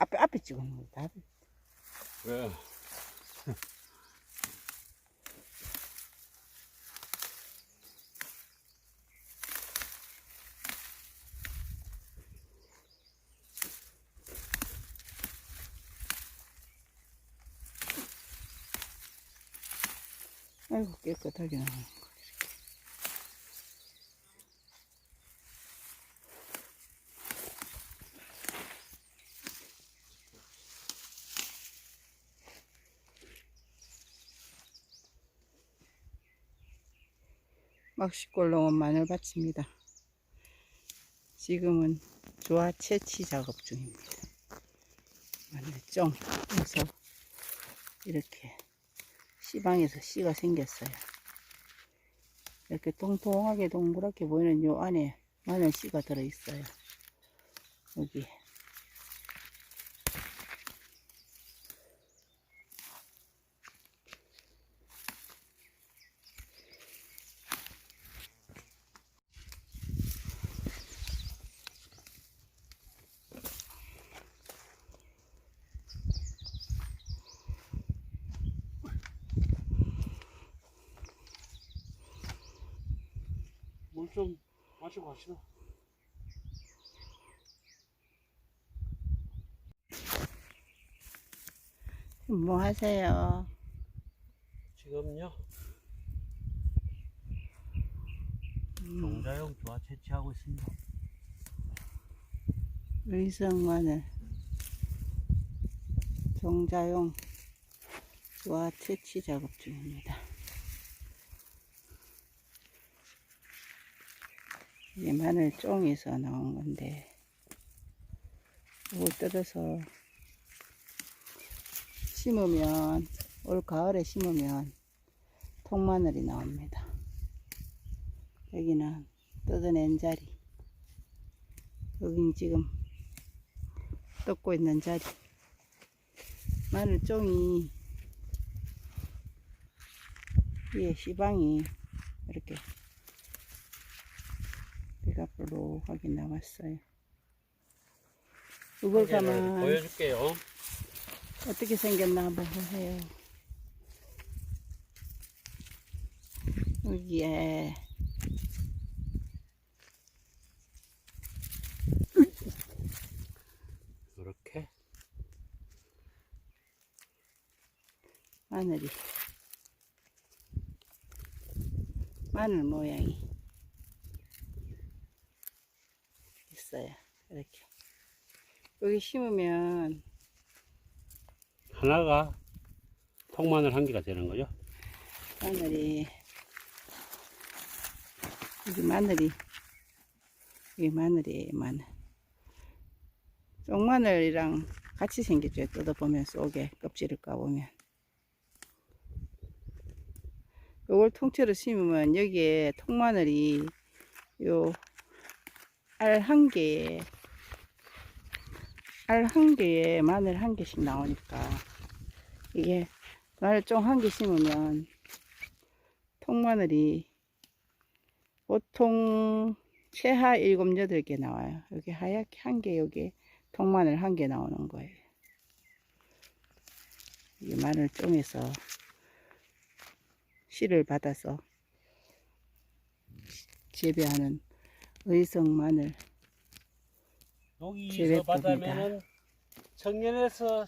앞에 앞에 찍어놓은 거다. 왜? 아이고 깨끗하게 나와. 막시골롱은 마늘밭입니다. 지금은 조화 채취 작업 중입니다. 마늘쫑 해서 이렇게 씨방에서 씨가 생겼어요. 이렇게 통통하게 동그랗게 보이는 요 안에 마늘 씨가 들어있어요. 여기. 좀 마시고 갑시다. 뭐 하세요? 지금요 음, 종자용 조화 채취하고 있습니다. 의성 마늘. 종자용 조화 채취 작업 중입니다. 이게 마늘 쫑에서 나온 건데, 이걸 뜯어서 심으면, 올 가을에 심으면 통마늘이 나옵니다. 여기는 뜯어낸 자리. 여긴 지금 뜯고 있는 자리. 마늘 쫑이 위에 시방이 이렇게 배가 볼록하게 나왔어요. 이걸 가만 보여줄게요. 어떻게 생겼나 한번 보세요. 여기에 이렇게 마늘이 마늘 모양이 있어요. 이렇게 여기 심으면 하나가 통마늘 한 개가 되는 거죠. 마늘이 여기 마늘이 여기 마늘이에요 마늘 쪽마늘이랑 같이 생겼죠 뜯어보면 속에 껍질을 까보면 요걸 통째로 심으면 여기에 통마늘이 요 알 한 개에 알 한 개에 마늘 한 개씩 나오니까 이게 마늘 좀 한 개 심으면 통마늘이 보통 최하 일곱 여덟 개 나와요. 여기 하얗게 한 개, 여기 통마늘 한 개 나오는 거예요. 이 마늘 좀에서 씨를 받아서 재배하는 의성 마늘 여기서 재배법이다. 받으면은 청년에서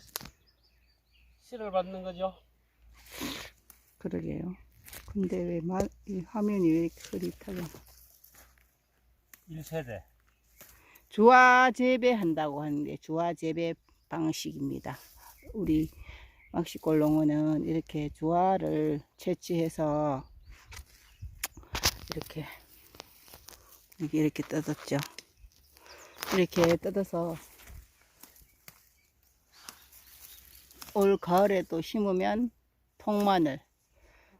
씨를 받는 거죠. 그러게요. 근데 왜 마, 이 화면이 왜 이렇게 흐릿하게 1세대. 주화 재배한다고 하는데 주화 재배 방식입니다. 우리 막시골농어는 이렇게 주화를 채취해서 이렇게 이렇게 이렇게 뜯었죠. 이렇게 뜯어서 올 가을에 또 심으면 통마늘.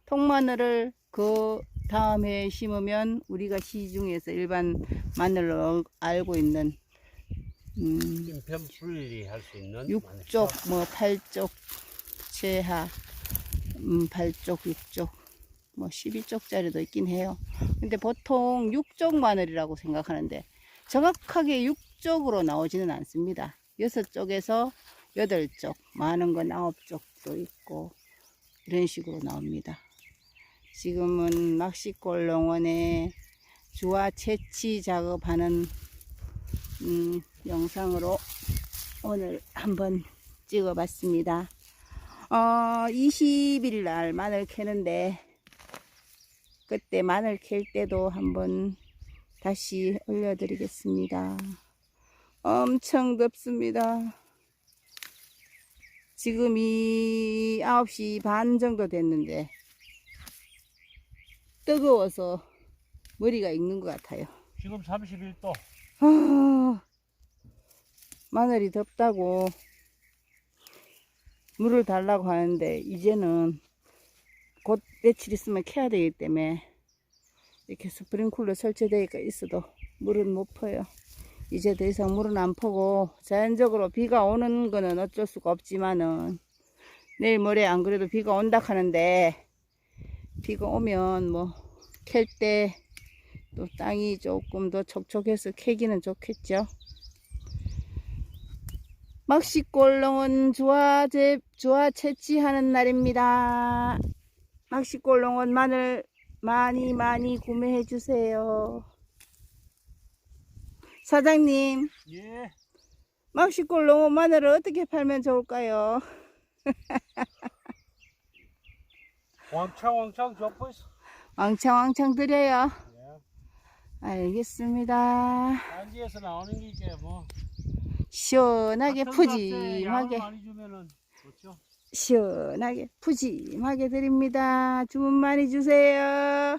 통마늘을 그 다음에 심으면 우리가 시중에서 일반 마늘로 알고 있는 음, 인편 분리할 수 있는 육쪽, 뭐 팔쪽, 최하, 음, 팔쪽, 육쪽, 뭐 12쪽짜리도 있긴 해요. 근데 보통 육쪽 마늘이라고 생각하는데 정확하게 육쪽으로 나오지는 않습니다. 여섯 쪽에서 여덟 쪽, 많은 건 아홉 쪽도 있고 이런 식으로 나옵니다. 지금은 낚시골 농원에 주화 채취 작업하는 음, 영상으로 오늘 한번 찍어봤습니다. 어, 20일 날 마늘 캐는데 그때 마늘 캘 때도 한번 다시 올려드리겠습니다. 엄청 덥습니다. 지금이 9시 반 정도 됐는데 뜨거워서 머리가 익는 것 같아요. 지금 31도. 아, 마늘이 덥다고 물을 달라고 하는데 이제는 곧 며칠 있으면 캐야 되기 때문에 이렇게 스프링쿨러 설치되어 있어도 물은 못 퍼요. 이제 더 이상 물은 안 퍼고 자연적으로 비가 오는 거는 어쩔 수가 없지만은 내일 모레 안 그래도 비가 온다 하는데 비가 오면 뭐 캘 때 또 땅이 조금 더 촉촉해서 캐기는 좋겠죠. 막시골농은 주화 제 주화 채취하는 날입니다. 막시골농은 마늘 많이 많이 구매해 주세요. 사장님, 예. 막시골농은 마늘을 어떻게 팔면 좋을까요? 왕창 왕창 접고 있어. 왕창 왕창 드려요. 예. 알겠습니다. 단지에서 나오는 게 이게 뭐. 시원하게 푸짐하게 많이 주면은 좋죠. 시원하게 푸짐하게 드립니다. 주문 많이 주세요.